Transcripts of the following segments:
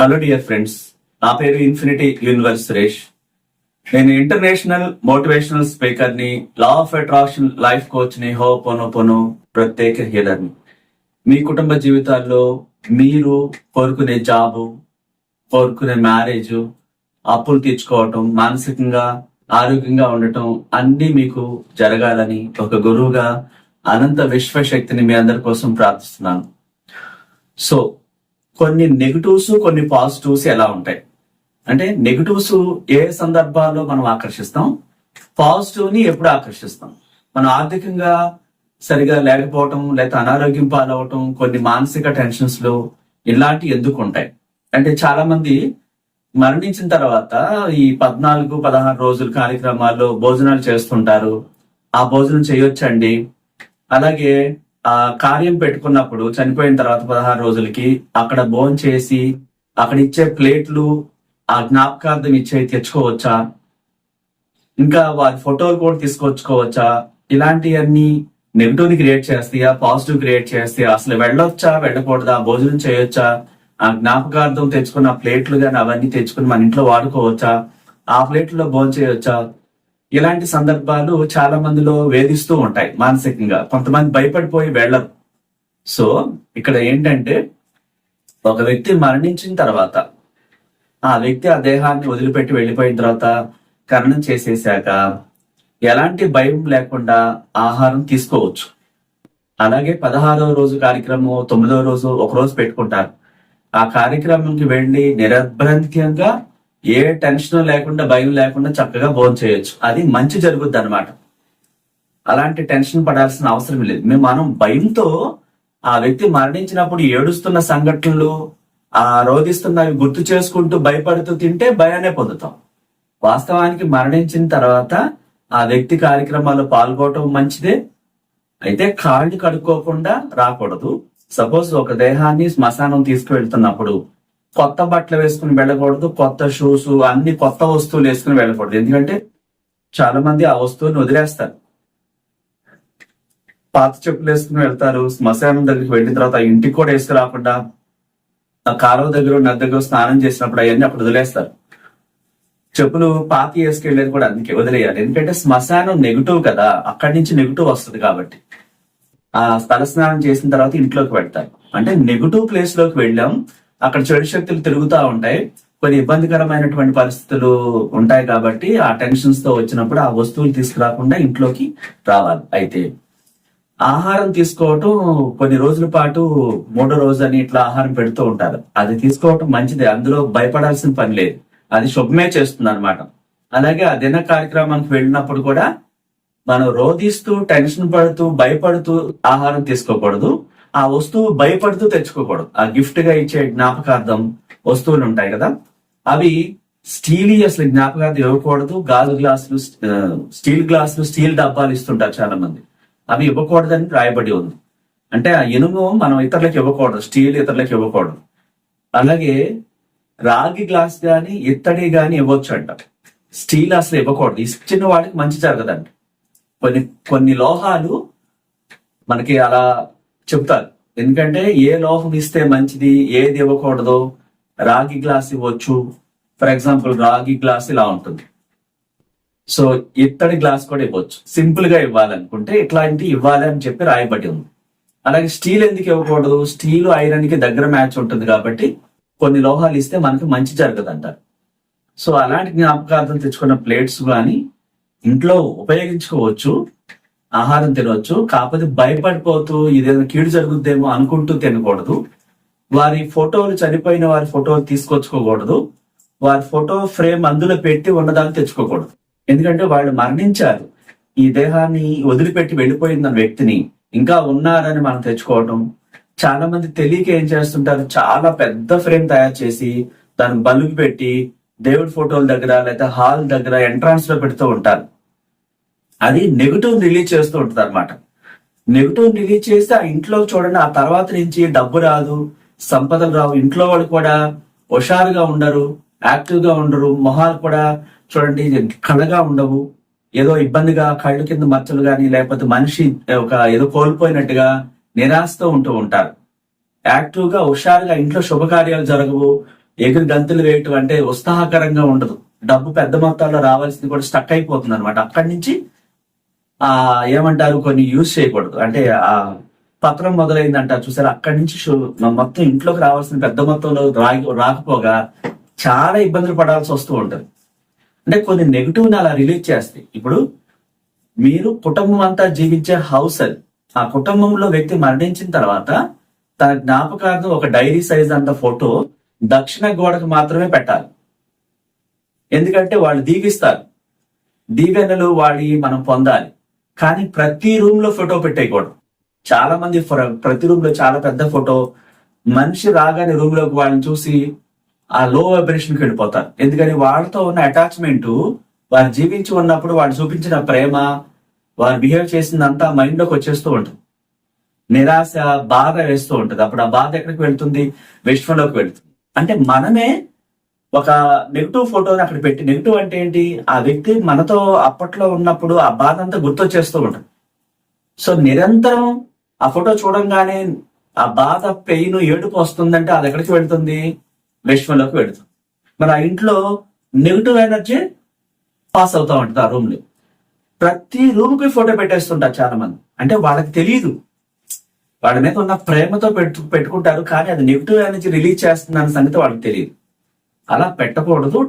Hello dear friends నా పేరు infinity universe Suresh. నేను ఇంటర్నేషనల్ మోటివేషనల్ స్పీకర్ని లా ఆఫ్ అట్రాక్షన్ లైఫ్ కోచ్ని హో పోనో పోనో ప్రత్యేక హీలర్ని మీ కుటుంబ జీవితాల్లో మీరు కోరుకునే జాబు కోరుకునే మ్యారేజ్ అప్పులు తీర్చుకోవటం మానసికంగా ఆరోగ్యంగా ఉండటం అన్ని మీకు జరగాలని ఒక గురువుగా అనంత విశ్వశక్తిని మీ అందరి కోసం ప్రార్థిస్తున్నాను. సో కొన్ని నెగటివ్స్ కొన్ని పాజిటివ్స్ ఎలా ఉంటాయి? అంటే నెగటివ్స్ ఏ సందర్భాల్లో మనం ఆకర్షిస్తాం? పాజిటివ్ని ఎప్పుడు ఆకర్షిస్తాం? మనం ఆర్థికంగా సరిగా లేకపోవటం లేదా అనారోగ్యం పాలవటం కొన్ని మానసిక టెన్షన్స్లో ఇలాంటి ఎందుకు ఉంటాయి? అంటే చాలా మంది మరణించిన తర్వాత ఈ పద్నాలుగు పదహారు రోజుల కార్యక్రమాల్లో భోజనాలు చేస్తుంటారు. ఆ భోజనం చేయొచ్చండి. అలాగే ఆ కార్యం పెట్టుకున్నప్పుడు చనిపోయిన తర్వాత పదహారు రోజులకి అక్కడ బోన్ చేసి అక్కడ ఇచ్చే ప్లేట్లు ఆ జ్ఞాపకార్థం ఇచ్చే తెచ్చుకోవచ్చా? ఇంకా వారి ఫోటోలు కూడా తీసుకొచ్చుకోవచ్చా? ఇలాంటివన్నీ నెగిటివ్ని క్రియేట్ చేస్తాయా? పాజిటివ్ క్రియేట్ చేస్తాయా? అసలు వెళ్ళొచ్చా? వెళ్ళకూడదా? భోజనం చేయొచ్చా? ఆ జ్ఞాపకార్థం తెచ్చుకున్న ప్లేట్లు కానీ అవన్నీ తెచ్చుకుని మన ఇంట్లో వాడుకోవచ్చా? ఆ ప్లేట్లో భోజనం చేయొచ్చా? ఇలాంటి సందర్భాలు చాలా మందిలో వేధిస్తూ ఉంటాయి మానసికంగా. కొంతమంది భయపడిపోయి వెళ్ళరు. సో ఇక్కడ ఏంటంటే ఒక వ్యక్తి మరణించిన తర్వాత ఆ వ్యక్తి ఆ దేహాన్ని వదిలిపెట్టి వెళ్ళిపోయిన తర్వాత కరణం చేసేసాక ఎలాంటి భయం లేకుండా ఆహారం తీసుకోవచ్చు. అలాగే పదహారవ రోజు కార్యక్రమం తొమ్మిదవ రోజు ఒక రోజు పెట్టుకుంటారు. ఆ కార్యక్రమంకి వెళ్ళి నిరభ్రంత్యంగా ఏ టెన్షన్ లేకుండా భయం లేకుండా చక్కగా భోజనం చేయొచ్చు. అది మంచి జరుగుద్ది అనమాట అలాంటి టెన్షన్ పడాల్సిన అవసరం లేదు. మేము మనం భయంతో ఆ వ్యక్తి మరణించినప్పుడు ఏడుస్తున్న సంఘటనలు ఆ రోధిస్తున్నవి గుర్తు చేసుకుంటూ భయపడుతూ తింటే భయాన్ని పొందుతాం. వాస్తవానికి మరణించిన తర్వాత ఆ వ్యక్తి కార్యక్రమాల్లో పాల్గొనడం మంచిదే. అయితే కాళ్ళు కడుక్కోకుండా రాకూడదు. సపోజ్ ఒక దేహాన్ని శ్మశానం తీసుకువెళ్తున్నప్పుడు కొత్త బట్టలు వేసుకుని వెళ్ళకూడదు కొత్త షూస్ అన్ని కొత్త వస్తువులు వేసుకుని వెళ్ళకూడదు. ఎందుకంటే చాలా మంది ఆ వస్తువుని వదిలేస్తారు. పాత చెప్పులు వేసుకుని వెళ్తారు శ్మశానం దగ్గరికి వెళ్ళిన తర్వాత ఇంటికి కూడా వేసుకురాకుండా ఆ కాలువ దగ్గర నది దగ్గర స్నానం చేసినప్పుడు అవన్నీ అప్పుడు వదిలేస్తారు. చెప్పులు పాతి వేసుకెళ్ళేది కూడా అందుకే వదిలేయాలి. ఎందుకంటే శ్మశానం నెగిటివ్ కదా అక్కడి నుంచి నెగిటివ్ వస్తుంది కాబట్టి. ఆ స్థల స్నానం చేసిన తర్వాత ఇంట్లోకి పెడతారు అంటే నెగిటివ్ ప్లేస్లోకి వెళ్ళాం అక్కడ చెడు శక్తులు తిరుగుతూ ఉంటాయి. కొన్ని ఇబ్బందికరమైనటువంటి పరిస్థితులు ఉంటాయి కాబట్టి ఆ టెన్షన్స్తో వచ్చినప్పుడు ఆ వస్తువులు తీసుకురాకుండా ఇంట్లోకి రావాలి. అయితే ఆహారం తీసుకోవటం కొన్ని రోజుల పాటు మూడో రోజు అని ఇట్లా ఆహారం పెడుతూ ఉంటారు. అది తీసుకోవటం మంచిదే. అందులో భయపడాల్సిన పని లేదు. అది శుభమే చేస్తుంది అనమాట అలాగే ఆ దిన కార్యక్రమానికి వెళ్ళినప్పుడు కూడా మనం రోధిస్తూ టెన్షన్ పడుతూ భయపడుతూ ఆహారం తీసుకోకూడదు. ఆ వస్తువు భయపడుతూ తెచ్చుకోకూడదు. ఆ గిఫ్ట్గా ఇచ్చే జ్ఞాపకార్థం వస్తువులు ఉంటాయి కదా? అవి స్టీల్ అసలు జ్ఞాపకార్థం ఇవ్వకూడదు. గాజు గ్లాసులు స్టీల్ గ్లాసులు స్టీల్ డబ్బాలు ఇస్తుంటారు చాలా మంది అవి ఇవ్వకూడదని రాయబడి ఉంది. అంటే ఆ ఇనుము మనం ఇతరులకు ఇవ్వకూడదు. స్టీల్ ఇతరులకు ఇవ్వకూడదు. అలాగే రాగి గ్లాస్ గాని ఇత్తడి గాని ఇవ్వచ్చు అంట స్టీల్ అసలు ఇవ్వకూడదు. ఇచ్చిన వాడికి మంచి జరగదంట. కొన్ని కొన్ని లోహాలు మనకి అలా చెప్తారు. ఎందుకంటే ఏ లోహం ఇస్తే మంచిది ఏది ఇవ్వకూడదు రాగి గ్లాస్ ఇవ్వచ్చు. ఫర్ ఎగ్జాంపుల్ రాగి గ్లాస్ ఇలా ఉంటుంది. సో ఇత్తడి గ్లాస్ కూడా ఇవ్వచ్చు. సింపుల్గా ఇవ్వాలనుకుంటే ఇట్లాంటి ఇవ్వాలి అని చెప్పి రాయబడి ఉంది. అలాగే స్టీల్ ఎందుకు ఇవ్వకూడదు? స్టీల్ ఐరన్కి దగ్గర మ్యాచ్ ఉంటుంది కాబట్టి కొన్ని లోహాలు ఇస్తే మనకి మంచి జరగదు అంటారు సో అలాంటి జ్ఞాపకార్థం తెచ్చుకున్న ప్లేట్స్ కానీ ఇంట్లో ఉపయోగించుకోవచ్చు. ఆహారం తినవచ్చు కాకపోతే భయపడిపోతూ ఇదేదో కీడు జరుగుద్దేమో అనుకుంటూ తినకూడదు. వారి ఫోటోలు చనిపోయిన వారి ఫోటోలు తీసుకొచ్చుకోకూడదు. వారి ఫోటో ఫ్రేమ్ అందులో పెట్టి ఉన్నదాన్ని తెచ్చుకోకూడదు. ఎందుకంటే వాళ్ళు మరణించారు. ఈ దేహాన్ని వదిలిపెట్టి వెళ్ళిపోయిన వ్యక్తిని ఇంకా ఉన్నారని మనం తెచ్చుకోవటం. చాలా మంది తెలియక ఏం చేస్తుంటారు? చాలా పెద్ద ఫ్రేమ్ తయారు చేసి దాన్ని బలుగు పెట్టి దేవుడి ఫోటోల దగ్గర లేదా హాల్ దగ్గర ఎంట్రన్స్లో పెడుతూ ఉంటారు. అది నెగిటివ్ రిలీజ్ చేస్తూ ఉంటుంది అనమాట నెగిటివ్ రిలీజ్ చేస్తే ఆ ఇంట్లో చూడండి ఆ తర్వాత నుంచి డబ్బు రాదు సంపదలు రావు. ఇంట్లో వాళ్ళు కూడా హుషారుగా ఉండరు యాక్టివ్గా ఉండరు మొహాలు కూడా చూడండి కళ్ళగా ఉండవు. ఏదో ఇబ్బందిగా కళ్ళు కింద మచ్చలు గాని లేకపోతే మనిషి ఒక ఏదో కోల్పోయినట్టుగా నిరాశతో ఉంటూ ఉంటారు. యాక్టివ్గా హుషారుగా ఇంట్లో శుభకార్యాలు జరగవు ఎగురు గంతులు వేయటం అంటే ఉత్సాహకరంగా ఉండదు. డబ్బు పెద్ద మొత్తాల్లో రావాల్సింది కూడా స్టక్ అయిపోతుంది అనమాట అక్కడి నుంచి ఆ ఏమంటారు? కొన్ని యూజ్ చేయకూడదు. అంటే ఆ పత్రం మొదలైందంట. చూసారు? అక్కడి నుంచి మొత్తం ఇంట్లోకి రావాల్సిన పెద్ద మొత్తంలో రా- రాకపోగా చాలా ఇబ్బందులు పడాల్సి వస్తూ ఉంటుంది. అంటే కొన్ని నెగిటివ్ని అలా రిలీజ్ చేస్తాయి. ఇప్పుడు మీరు కుటుంబం అంతా జీవించే హౌస్ అది. ఆ కుటుంబంలో వ్యక్తి మరణించిన తర్వాత తన జ్ఞాపకార్థం ఒక డైరీ సైజ్ అంత ఫోటో దక్షిణ గోడకు మాత్రమే పెట్టాలి. ఎందుకంటే వాళ్ళు దీవిస్తారు. దీవెనలు వాడి మనం పొందాలి. కానీ ప్రతి రూమ్లో ఫోటో పెట్టేయకూడదు. చాలా మంది ప్రతి రూమ్లో చాలా పెద్ద ఫోటో మనిషి రాగానే రూమ్లోకి వాళ్ళని చూసి ఆ లో వైబ్రేషన్ వెళ్ళిపోతారు. ఎందుకని వాళ్ళతో ఉన్న అటాచ్మెంట్ వారు జీవించి ఉన్నప్పుడు వాళ్ళు చూపించిన ప్రేమ వారు బిహేవ్ చేసిందంతా మైండ్లోకి వచ్చేస్తూ ఉంటుంది. నిరాశ బాధ వేస్తూ ఉంటుంది. అప్పుడు ఆ బాధ ఎక్కడికి వెళ్తుంది? విశ్వంలోకి వెళ్తుంది. అంటే మనమే ఒక నెగిటివ్ ఫోటోని అక్కడ పెట్టి నెగిటివ్ అంటే ఏంటి? ఆ వ్యక్తి మనతో అప్పట్లో ఉన్నప్పుడు ఆ బాధ అంతా గుర్తొచ్చేస్తూ ఉంటుంది. సో నిరంతరం ఆ ఫోటో చూడంగానే ఆ బాధ పెయిన్ ఏడుపు వస్తుందంటే అది ఎక్కడికి వెళుతుంది? విశ్వంలోకి వెళుతుంది. మరి ఆ ఇంట్లో నెగిటివ్ ఎనర్జీ పాస్ అవుతా ఉంటుంది ఆ రూమ్లో ప్రతి రూమ్కి ఫోటో పెట్టేస్తుంటారు చాలా మంది అంటే వాళ్ళకి తెలియదు వాళ్ళ మీద ఉన్న ప్రేమతో పెట్టు పెట్టుకుంటారు కానీ అది నెగిటివ్ ఎనర్జీ రిలీజ్ చేస్తుందన్న సంగతి వాళ్ళకి తెలియదు. అలా పెట్టకూడదు.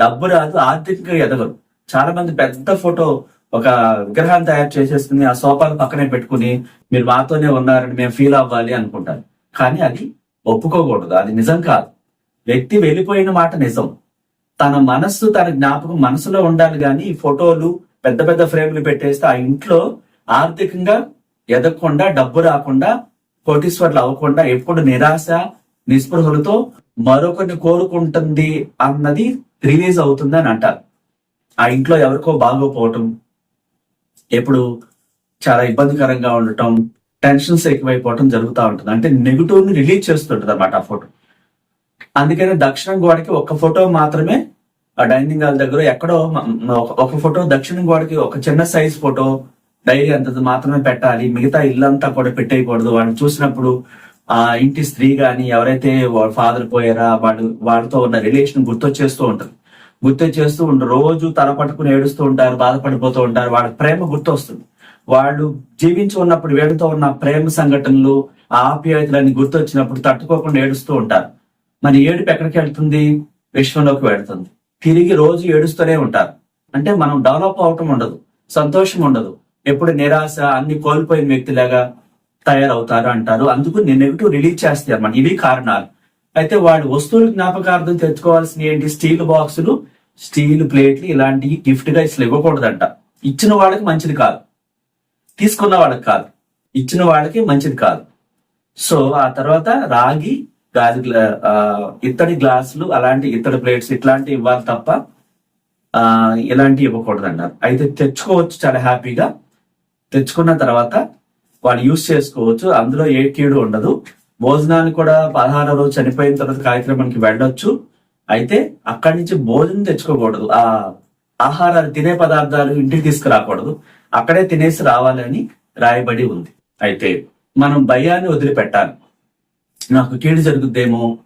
డబ్బు రాదు ఆర్థికంగా ఎదగరు చాలా మంది పెద్ద ఫోటో ఒక విగ్రహాన్ని తయారు చేసేసుకుని ఆ సోఫాలు పక్కనే పెట్టుకుని మీరు మాతోనే ఉన్నారని మేము ఫీల్ అవ్వాలి అనుకుంటారు. కానీ అది ఒప్పుకోకూడదు. అది నిజం కాదు. వ్యక్తి వెళ్ళిపోయిన మాట నిజం. తన మనస్సు తన జ్ఞాపకం మనసులో ఉండాలి కానీ ఈ ఫోటోలు పెద్ద పెద్ద ఫ్రేమ్లు పెట్టేస్తే ఆ ఇంట్లో ఆర్థికంగా ఎదగకుండా డబ్బు రాకుండా కోటీశ్వర్లు అవ్వకుండా ఎప్పుడు నిరాశ నిస్పృహలతో మరొకరిని కోరుకుంటుంది అన్నది రిలీజ్ అవుతుంది అని అంటారు. ఆ ఇంట్లో ఎవరికో బాగోపోవటం ఎప్పుడు చాలా ఇబ్బందికరంగా ఉండటం టెన్షన్స్ ఎక్కువైపోవటం జరుగుతూ ఉంటుంది. అంటే నెగిటివ్ని రిలీజ్ చేస్తుంటది అన్నమాట ఆ ఫోటో. అందుకని దక్షిణం గోడకి ఒక ఫోటో మాత్రమే ఆ డైనింగ్ హాల్ దగ్గర ఎక్కడో ఒక- ఫోటో దక్షిణం గోడకి ఒక చిన్న సైజ్ ఫోటో డైరీ అంతది మాత్రమే పెట్టాలి. మిగతా ఇల్లంతా కూడా పెట్టేయకూడదు. వాడిని చూసినప్పుడు ఆ ఇంటి స్త్రీ గాని ఎవరైతే వాళ్ళ ఫాదర్ పోయారా వాళ్ళు వాళ్ళతో ఉన్న రిలేషన్ గుర్తొచ్చేస్తూ ఉంటుంది. గుర్తొచ్చేస్తూ ఉంటారు రోజు తల పట్టుకుని ఏడుస్తూ ఉంటారు బాధపడిపోతూ ఉంటారు వాళ్ళ ప్రేమ గుర్తొస్తుంది. వాళ్ళు జీవించి ఉన్నప్పుడు వీళ్ళతో ఉన్న ప్రేమ సంఘటనలు ఆప్యాయతలన్నీ గుర్తొచ్చినప్పుడు తట్టుకోకుండా ఏడుస్తూ ఉంటారు. మరి ఏడుపు ఎక్కడికి వెళ్తుంది? విశ్వంలోకి వెళ్తుంది. తిరిగి రోజు ఏడుస్తూనే ఉంటారు. అంటే మనం డెవలప్ అవటం ఉండదు సంతోషం ఉండదు. ఎప్పుడు నిరాశ అన్ని కోల్పోయిన వ్యక్తిలాగా తయారవుతారు అంటారు. అందుకు నేను నెగిటివ్ రిలీజ్ చేస్తాయి అన్నమాట. ఇవి కారణాలు. అయితే వాడు వస్తువులు జ్ఞాపకార్థం తెచ్చుకోవాల్సిన ఏంటి? స్టీల్ బాక్సులు స్టీల్ ప్లేట్లు ఇలాంటివి గిఫ్ట్గా ఇసలు ఇవ్వకూడదంట. ఇచ్చిన వాళ్ళకి మంచిది కాదు. తీసుకున్న వాళ్ళకి కాదు. ఇచ్చిన వాళ్ళకి మంచిది కాదు. సో ఆ తర్వాత రాగి గాజు గ్లా- ఇత్తడి గ్లాసులు అలాంటి ఇత్తడి ప్లేట్స్ ఇట్లాంటివి ఇవ్వాలి తప్ప ఆ ఇలాంటివి ఇవ్వకూడదు అన్నారు అయితే తెచ్చుకోవచ్చు చాలా హ్యాపీగా. తెచ్చుకున్న తర్వాత వాళ్ళు యూజ్ చేసుకోవచ్చు. అందులో ఏ కీడు ఉండదు. భోజనాన్ని కూడా పదహారు రోజు చనిపోయిన తర్వాత కార్యక్రమానికి వెళ్ళొచ్చు. అయితే అక్కడి నుంచి భోజనం తెచ్చుకోకూడదు. ఆ ఆహారాలు తినే పదార్థాలు ఇంటికి తీసుకురాకూడదు. అక్కడే తినేసి రావాలని రాయబడి ఉంది. అయితే మనం భయాన్ని వదిలిపెట్టాలి. నాకు కీడు జరుగుద్దేమో?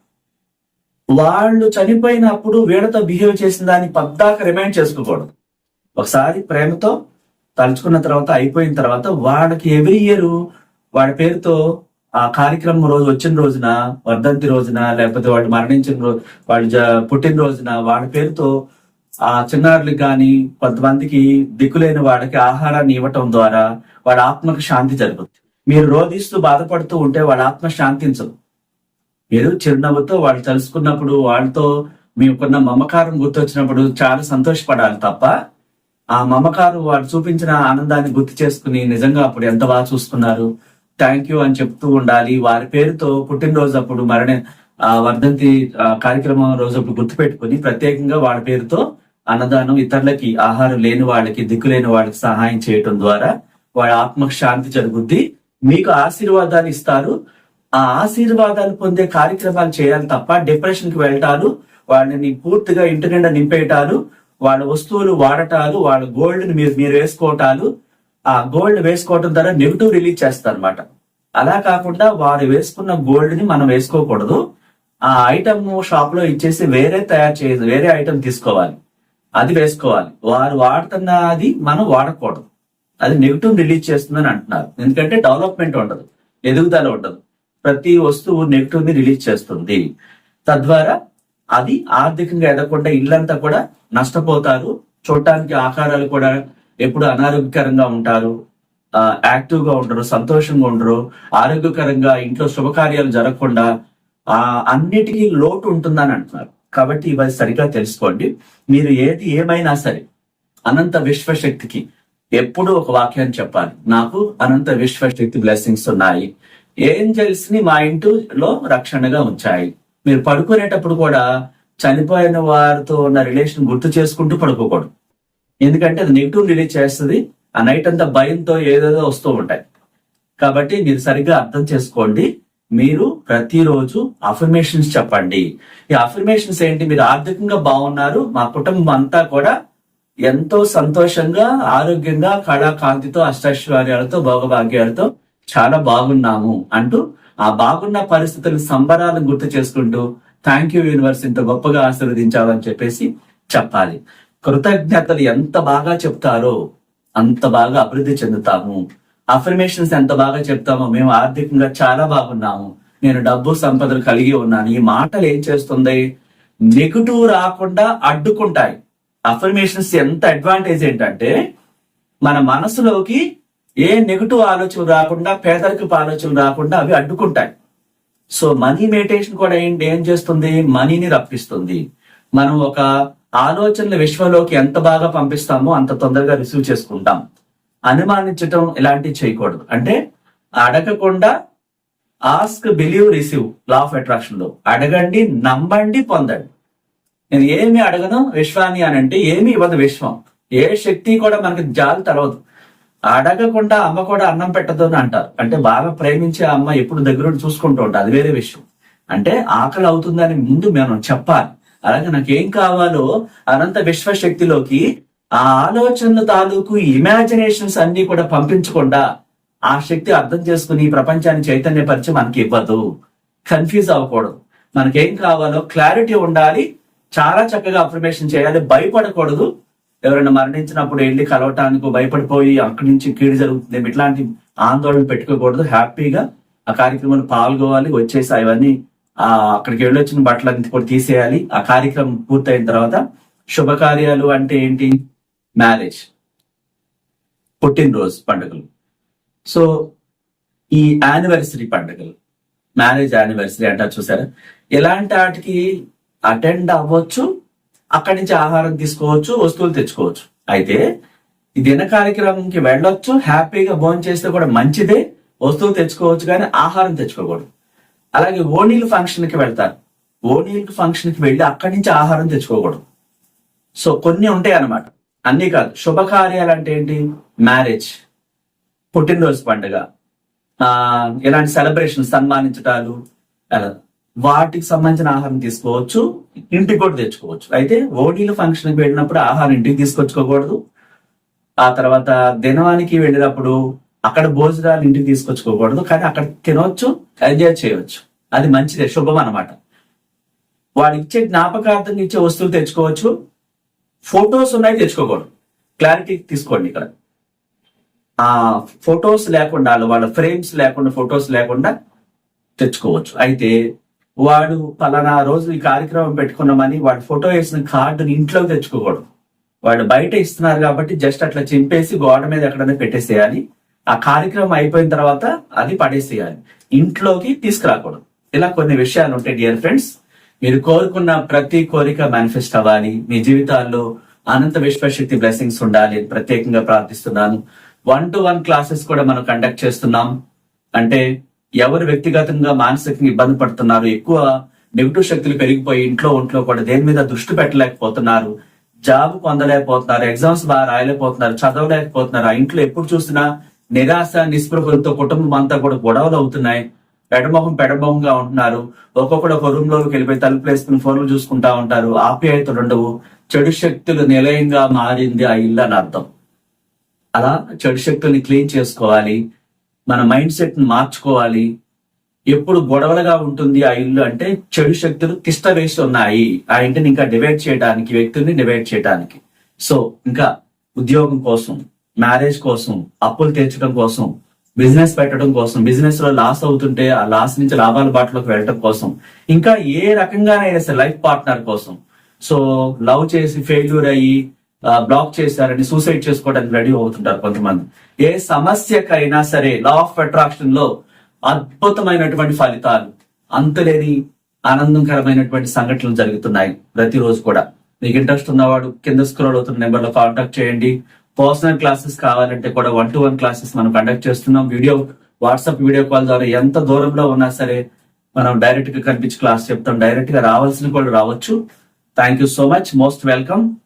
వాళ్ళు చనిపోయినప్పుడు వీళ్ళతో బిహేవ్ చేసిన దాన్ని పద్దాక రిమైండ్ చేసుకోకూడదు. ఒకసారి ప్రేమతో తలుచుకున్న తర్వాత అయిపోయిన తర్వాత వాళ్ళకి ఎవ్రీ ఇయర్ వాడి పేరుతో ఆ కార్యక్రమం రోజు వచ్చిన రోజున వర్ధంతి రోజున లేకపోతే వాడు మరణించిన రోజు వాడి పుట్టిన రోజున వాడి పేరుతో ఆ చిన్నారులకు కానీ కొంతమందికి దిక్కులేని వాడికి ఆహారాన్ని ఇవ్వటం ద్వారా వాడి ఆత్మకు శాంతి జరుగుతుంది. మీరు రోధిస్తూ బాధపడుతూ ఉంటే వాళ్ళ ఆత్మ శాంతించదు. మీరు చిరునవ్వుతో వాళ్ళు తెలుసుకున్నప్పుడు వాళ్ళతో మీకున్న మమకారం గుర్తొచ్చినప్పుడు చాలా సంతోషపడాలి తప్ప ఆ మమకారు వాడు చూపించిన ఆనందాన్ని గుర్తు చేసుకుని నిజంగా అప్పుడు ఎంత బాగా చూసుకున్నారు. థ్యాంక్ యూ అని చెప్తూ ఉండాలి. వారి పేరుతో పుట్టినరోజు అప్పుడు మరణ వర్ధంతి కార్యక్రమం రోజు అప్పుడు గుర్తు పెట్టుకుని ప్రత్యేకంగా వాడి పేరుతో అన్నదానం ఇతరులకి ఆహారం లేని వాళ్ళకి దిక్కు లేని వాళ్ళకి సహాయం చేయటం ద్వారా వాళ్ళ ఆత్మకు శాంతి జరుగుద్ది. మీకు ఆశీర్వాదాలు ఇస్తారు. ఆ ఆశీర్వాదాలు పొందే కార్యక్రమాలు చేయాలి తప్ప డిప్రెషన్కి వెళ్ళటాలు వాళ్ళని పూర్తిగా ఇంటి నిండా నింపేయటాలు. వాళ్ళ వస్తువులు వాడటాలు వాళ్ళ గోల్డ్ని మీరు మీరు వేసుకోవటాలు ఆ గోల్డ్ వేసుకోవటం ద్వారా నెగిటివ్ రిలీజ్ చేస్తారు అనమాట అలా కాకుండా వారు వేసుకున్న గోల్డ్ని మనం వేసుకోకూడదు. ఆ ఐటమ్ షాప్లో ఇచ్చేసి వేరే తయారు చేయ వేరే ఐటమ్ తీసుకోవాలి. అది వేసుకోవాలి. వారు వాడుతున్న అది మనం వాడకూడదు. అది నెగిటివ్ రిలీజ్ చేస్తుందని అంటున్నారు. ఎందుకంటే డెవలప్మెంట్ ఉండదు. ఎదుగుదల ఉండదు. ప్రతి వస్తువు నెగిటివ్ని రిలీజ్ చేస్తుంది. తద్వారా అది ఆర్థికంగా ఎదగకుండా ఇల్లంతా కూడా నష్టపోతారు. చూడటానికి ఆకారాలు కూడా ఎప్పుడు అనారోగ్యకరంగా ఉంటారు. యాక్టివ్గా ఉండరు సంతోషంగా ఉండరు. ఆరోగ్యకరంగా ఇంట్లో శుభకార్యాలు జరగకుండా ఆ అన్నిటికీ లోటు ఉంటుందని అంటున్నారు. కాబట్టి ఇవన్నీ సరిగ్గా తెలుసుకోండి. మీరు ఏది ఏమైనా సరే అనంత విశ్వశక్తికి ఎప్పుడూ ఒక వాక్యాన్ని చెప్పాలి. నాకు అనంత విశ్వశక్తి బ్లెస్సింగ్స్ ఉన్నాయి. ఏంజల్స్ని మా ఇంటిలో రక్షణగా ఉంచాయి. మీరు పడుకునేటప్పుడు కూడా చనిపోయిన వారితో ఉన్న రిలేషన్ గుర్తు చేసుకుంటూ పడుకోకూడదు. ఎందుకంటే అది నెగిటివ్ రిలీజ్ చేస్తుంది ఆ నైట్ అంతా భయంతో ఏదేదో వస్తూ ఉంటాయి. కాబట్టి మీరు సరిగ్గా అర్థం చేసుకోండి మీరు ప్రతిరోజు అఫర్మేషన్స్ చెప్పండి. ఈ అఫర్మేషన్స్ ఏంటి? మీరు ఆర్థికంగా బాగున్నారు మా కుటుంబం అంతా కూడా ఎంతో సంతోషంగా ఆరోగ్యంగా కళాకాంతితో అష్టైశ్వర్యాలతో భోగభాగ్యాలతో చాలా బాగున్నాము అంటూ ఆ బాగున్న పరిస్థితులు సంబరాలను గుర్తు చేసుకుంటూ థ్యాంక్ యూ యూనివర్స్ ఇంత గొప్పగా ఆశీర్వదించాలని చెప్పేసి చెప్పాలి. కృతజ్ఞతలు ఎంత బాగా చెప్తారో అంత బాగా అభివృద్ధి చెందుతాము. అఫర్మేషన్స్ ఎంత బాగా చెప్తామో మేము ఆర్థికంగా చాలా బాగున్నాము. నేను డబ్బు సంపదలు కలిగి ఉన్నాను. ఈ మాటలు ఏం చేస్తుంది? నెగిటివ్ రాకుండా అడ్డుకుంటాయి. అఫర్మేషన్స్ ఎంత అడ్వాంటేజ్ ఏంటంటే మన మనసులోకి ఏ నెగిటివ్ ఆలోచన రాకుండా పేదరికపు ఆలోచన రాకుండా అవి అడ్డుకుంటాయి. సో మనీ మెడిటేషన్ కూడా ఏంటి? ఏం చేస్తుంది? మనీని రప్పిస్తుంది. మనం ఒక ఆలోచనల విశ్వంలోకి ఎంత బాగా పంపిస్తామో అంత తొందరగా రిసీవ్ చేసుకుంటాం. అనుమానించటం ఇలాంటివి చేయకూడదు. అంటే అడగకుండా ask believe receive law of అట్రాక్షన్లో. అడగండి నమ్మండి పొందండి. నేను ఏమి అడగను? విశ్వాన్ని అని అంటే ఏమి ఇవ్వదు విశ్వం. ఏ శక్తి కూడా మనకి జాలి తరవదు. అడగకుండా అమ్మ కూడా అన్నం పెట్టదు అని అంటారు. అంటే బాగా ప్రేమించే అమ్మ ఎప్పుడు దగ్గర చూసుకుంటూ ఉంటారు అది వేరే విషయం. అంటే ఆకలి అవుతుందని ముందు మనం చెప్పాలి. అలాగే నాకేం కావాలో అనంత విశ్వశక్తిలోకి ఆ ఆలోచనల తాలూకు ఇమాజినేషన్స్ అన్ని కూడా పంపించకుండా ఆ శక్తి అర్థం చేసుకుని ఈ ప్రపంచాన్ని చైతన్యపరిచి మనకి ఇవ్వదు. కన్ఫ్యూజ్ అవ్వకూడదు. మనకేం కావాలో క్లారిటీ ఉండాలి. చాలా చక్కగా అఫర్మేషన్ చేయాలి. భయపడకూడదు. ఎవరైనా మరణించినప్పుడు వెళ్ళి కలవటానికి భయపడిపోయి అక్కడి నుంచి కీడు జరుగుతుంది. ఇట్లాంటి ఆందోళన పెట్టుకోకూడదు. హ్యాపీగా ఆ కార్యక్రమంలో పాల్గొవాలి వచ్చేసి అవన్నీ ఆ అక్కడికి వెళ్ళొచ్చిన బట్టలన్నీ కూడా తీసేయాలి. ఆ కార్యక్రమం పూర్తయిన తర్వాత శుభకార్యాలు అంటే ఏంటి? మ్యారేజ్. పుట్టినరోజు పండుగలు. సో ఈ యానివర్సరీ పండుగలు మ్యారేజ్ యానివర్సరీ అంటారు చూసారా? ఇలాంటి వాటికి అటెండ్ అవ్వచ్చు అక్కడి నుంచి ఆహారం తీసుకోవచ్చు వస్తువులు తెచ్చుకోవచ్చు. అయితే ఈ దిన కార్యక్రమంకి వెళ్ళొచ్చు హ్యాపీగా భోజనం చేస్తే కూడా మంచిదే. వస్తువులు తెచ్చుకోవచ్చు కానీ ఆహారం తెచ్చుకోకూడదు. అలాగే ఓణీలు ఫంక్షన్కి వెళ్తారు. ఓణీలు ఫంక్షన్కి వెళ్ళి అక్కడి నుంచి ఆహారం తెచ్చుకోకూడదు. సో కొన్ని ఉంటాయి అన్నమాట. అన్ని కాదు. శుభకార్యాలు అంటే ఏంటి? మ్యారేజ్ పుట్టినరోజు పండుగ ఇలాంటి సెలబ్రేషన్ సన్మానించటాలు వాటికి సంబంధించిన ఆహారం తీసుకోవచ్చు. ఇంటికి కూడా తెచ్చుకోవచ్చు. అయితే ఓణీలు ఫంక్షన్కి వెళ్ళినప్పుడు ఆహారం ఇంటికి తీసుకొచ్చుకోకూడదు. ఆ తర్వాత దినవానికి వెళ్ళినప్పుడు అక్కడ భోజనాలు ఇంటికి తీసుకొచ్చుకోకూడదు. కానీ అక్కడ తినవచ్చు ఎంజాయ్ చేయవచ్చు అది మంచిదే శుభం అన్నమాట. వాడు ఇచ్చే జ్ఞాపకార్థం ఇచ్చే వస్తువులు తెచ్చుకోవచ్చు. ఫొటోస్ ఉన్నాయి తెచ్చుకోకూడదు. క్లారిటీ తీసుకోండి ఇక్కడ. ఆ ఫొటోస్ లేకుండా వాళ్ళ ఫ్రేమ్స్ లేకుండా ఫొటోస్ లేకుండా తెచ్చుకోవచ్చు. అయితే వాడు పలానా రోజు ఈ కార్యక్రమం పెట్టుకున్నామని వాడు ఫోటో వేసిన కార్డుని ఇంట్లోకి తెచ్చుకోకూడదు. వాడు బయట ఇస్తున్నారు కాబట్టి జస్ట్ అట్లా చింపేసి గోడ మీద ఎక్కడైనా పెట్టేసేయాలి. ఆ కార్యక్రమం అయిపోయిన తర్వాత అది పడేసేయాలి. ఇంట్లోకి తీసుకురాకూడదు. ఇలా కొన్ని విషయాలు ఉంటాయి డియర్ ఫ్రెండ్స్ మీరు కోరుకున్న ప్రతి కోరిక మేనిఫెస్ట్ అవ్వాలి. మీ జీవితాల్లో అనంత విశ్వశక్తి బ్లెస్సింగ్స్ ఉండాలి అని ప్రత్యేకంగా ప్రార్థిస్తున్నాను. వన్ టు వన్ క్లాసెస్ కూడా మనం కండక్ట్ చేస్తున్నాం. అంటే ఎవరు వ్యక్తిగతంగా మానసికంగా ఇబ్బంది పడుతున్నారు ఎక్కువ నెగిటివ్ శక్తులు పెరిగిపోయి ఇంట్లో ఒంట్లో కూడా దేని మీద దృష్టి పెట్టలేకపోతున్నారు జాబ్ పొందలేకపోతున్నారు ఎగ్జామ్స్ బాగా రాయలేకపోతున్నారు చదవలేకపోతున్నారు ఆ ఇంట్లో ఎప్పుడు చూసినా నిరాశ నిస్పృహలతో కుటుంబం అంతా కూడా గొడవలు అవుతున్నాయి. పెడమొహం పెడమొహంగా ఉంటున్నారు. ఒక్కొక్కడు ఒక రూమ్లోకి వెళ్ళిపోయి తలుపులు వేసుకుని ఫోన్లు చూసుకుంటా ఉంటారు. ఆప్యాయతలు ఉండవు చెడు శక్తులు నిలయంగా మారింది ఆ ఇల్లు అని అర్థం. అలా చెడు శక్తుల్ని క్లీన్ చేసుకోవాలి. మన మైండ్ సెట్ని మార్చుకోవాలి. ఎప్పుడు గొడవలుగా ఉంటుంది ఆ ఇల్లు అంటే చెడు శక్తులు తిష్ట వేసి ఉన్నాయి. ఆ ఇంటిని ఇంకా డివైడ్ చేయడానికి వ్యక్తుల్ని డివైడ్ చేయడానికి సో ఇంకా ఉద్యోగం కోసం మ్యారేజ్ కోసం అప్పులు తీర్చడం కోసం బిజినెస్ పెట్టడం కోసం బిజినెస్లో లాస్ అవుతుంటే ఆ లాస్ నుంచి లాభాల బాటలోకి వెళ్ళడం కోసం ఇంకా ఏ రకంగానైనా సరే లైఫ్ పార్ట్నర్ కోసం. సో లవ్ చేసి ఫెయిల్యూర్ అయ్యి బ్లాక్ చేశారని సూసైడ్ చేసుకోవడానికి రెడీ అవుతుంటారు కొంతమంది. ఏ సమస్యకైనా సరే లా ఆఫ్ అట్రాక్షన్లో అద్భుతమైనటువంటి ఫలితాలు అంతులేని ఆనందకరమైనటువంటి సంఘటనలు జరుగుతున్నాయి ప్రతిరోజు కూడా. మీకు ఇంట్రెస్ట్ ఉన్నవాడు కింద స్క్రోల్ అవుతున్న నెంబర్లో కాంటాక్ట్ చేయండి. పర్సనల్ క్లాసెస్ కావాలంటే కూడా వన్ టు వన్ క్లాసెస్ మనం కండక్ట్ చేస్తున్నాం. వీడియో వాట్సాప్ వీడియో కాల్ ద్వారా ఎంత దూరంలో ఉన్నా సరే మనం డైరెక్ట్గా కనిపించి క్లాస్ చెప్తాం. డైరెక్ట్గా రావాల్సిన కూడా రావచ్చు. Thank you so much most welcome